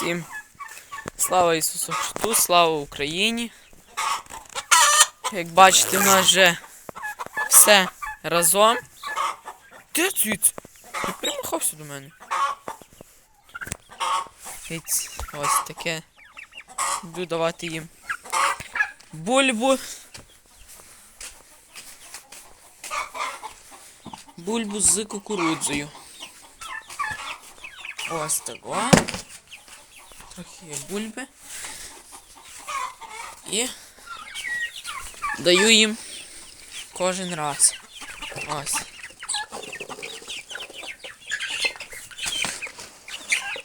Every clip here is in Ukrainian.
Всім слава Ісусу Христу, слава Україні. Як бачите, у нас вже все разом. Де звідси? Ти примахався до мене. Ось, таке. Буду давати їм бульбу. Бульбу з кукурудзою. Ось такого. Трохи є бульби. І даю їм кожен раз. Ось.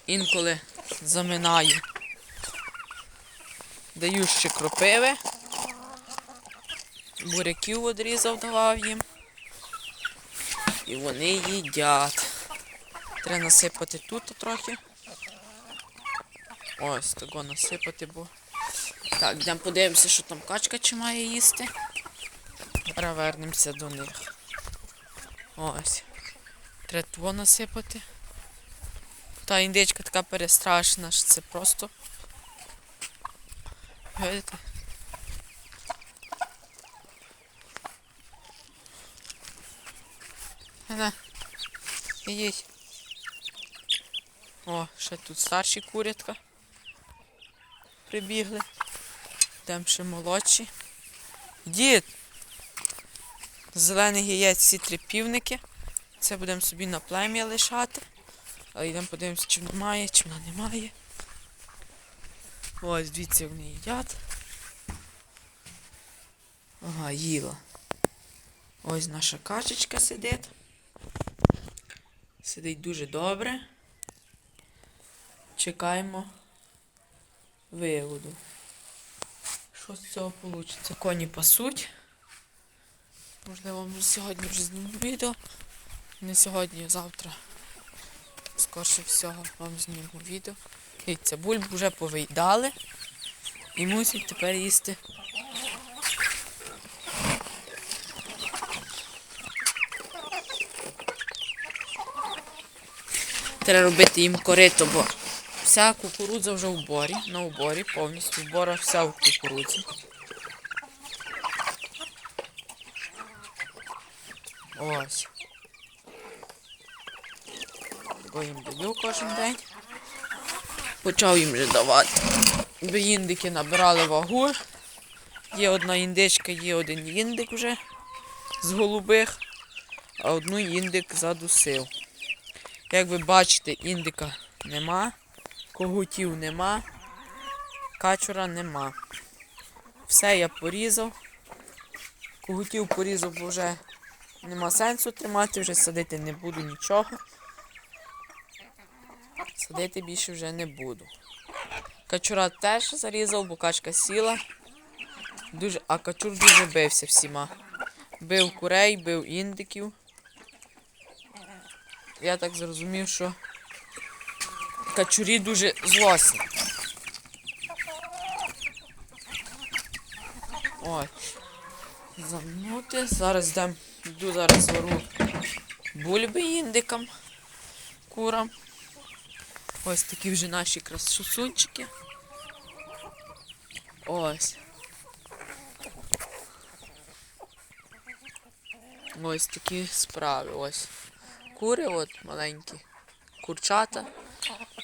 Інколи заминаю. Даю ще кропиви. Буряків одрізав, давав їм. І вони їдять. Треба насипати тут трохи. Ось того насипати, бо. Так, йдемо подивимося, що там качка чи має їсти. Зараз вернемося до них. Ось. Треба того насипати. Та індичка така перестрашена, що це просто. Видите? На. Ідіть. О, ще тут старші курятка. Прибігли. Там ще молодші. Дід! Зелений яєць всі три півники. Це будемо собі на плем'я лишати. Але йдемо подивимося, чи вона має, чи вона не має. Ось, дивіться, вони їдять. Ага, їла. Ось наша качечка сидить. Сидить дуже добре. Чекаємо виводу. Що з цього вийде? Коні пасуть. Можливо, сьогодні вже зніму відео. Не сьогодні, а завтра. Скорше всього вам зніму відео. Дивіться, бульбу вже повиїдали. І мусять тепер їсти. Треба робити їм корито, бо вся кукурудза вже в борі, на уборі, повністю в борах вся в кукурудзі. Ось. Бо їм даю кожен день. Почав їм вже давати. Бо індики набирали вагу. Є одна індичка, є один індик вже з голубих, а одну індик задусив. Як ви бачите, індика нема, когутів нема, качура нема. Все я порізав. Когутів порізав, бо вже нема сенсу тримати, вже садити не буду нічого. Садити більше вже не буду. Качура теж зарізав, бо качка сіла. Дуже, а качур дуже бився всіма. Бив курей, бив індиків. Я так зрозумів, що качурі дуже злосні. Ой. Замнути. Зараз йдемо, йду зараз вару бульби індикам, курам. Ось такі вже наші красусунчики. Ось. Ось такі справи. Ось. Кури, от маленькі. Курчата.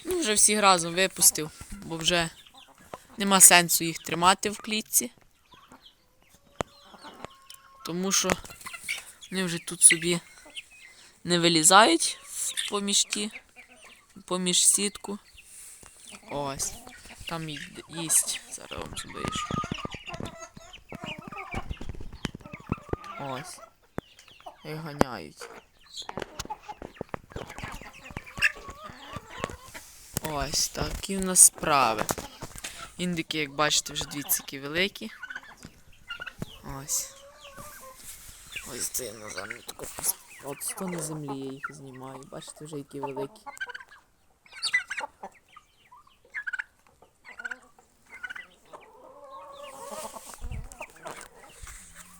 Ну, вже всіх разом випустив, бо вже нема сенсу їх тримати в клітці. Тому що вони вже тут собі не вилізають поміж ті, поміж сітку. Ось. Там їсть. Зараз вам зближу. Ось. І ганяють. Ось такі в нас справи. Індики, як бачите, вже дивіться, які великі. Ось. Ось це я на землю тако От сто на землі я їх знімаю. Бачите, вже які великі.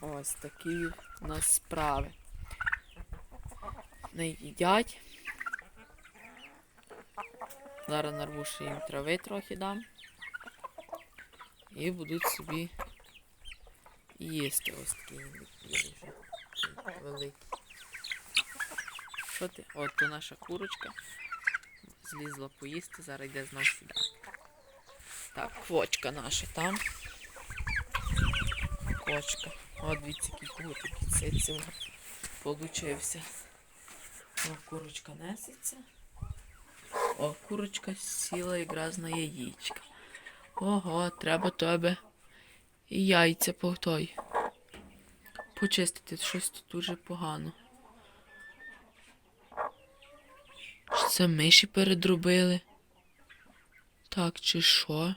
Ось такі в нас справи. Не їдять. Зараз нарву ще їм трави трохи дам. І будуть собі їсти ось такі Великі. Що ти? От то наша курочка. Злізла поїсти, зараз йде знов сюди. Так, квочка наша там. Квочка. От дивіться, який кутик циців получився. О, курочка несеться. О, курочка сіла якраз на яєчка. Ого, треба тебе і яйця по той. Почистити щось тут дуже погано. Чи це миші передробили? Так, чи що?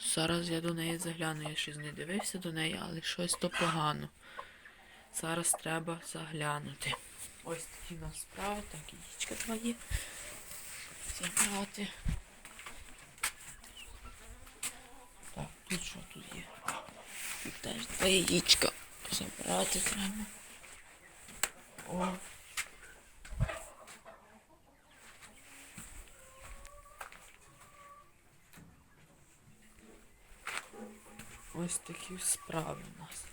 Зараз я до неї загляну, я щось не дивився до неї, але щось то погано. Зараз треба заглянути. Ось такі в нас справи, так, яєчка твої. Забрати. Так, тут що тут є? Тут теж два яєчка. Забрати треба. О. Ось такі справи у нас.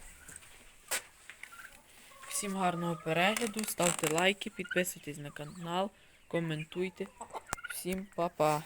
Всім гарного перегляду, ставте лайки, підписуйтесь на канал, коментуйте. Всім па-па.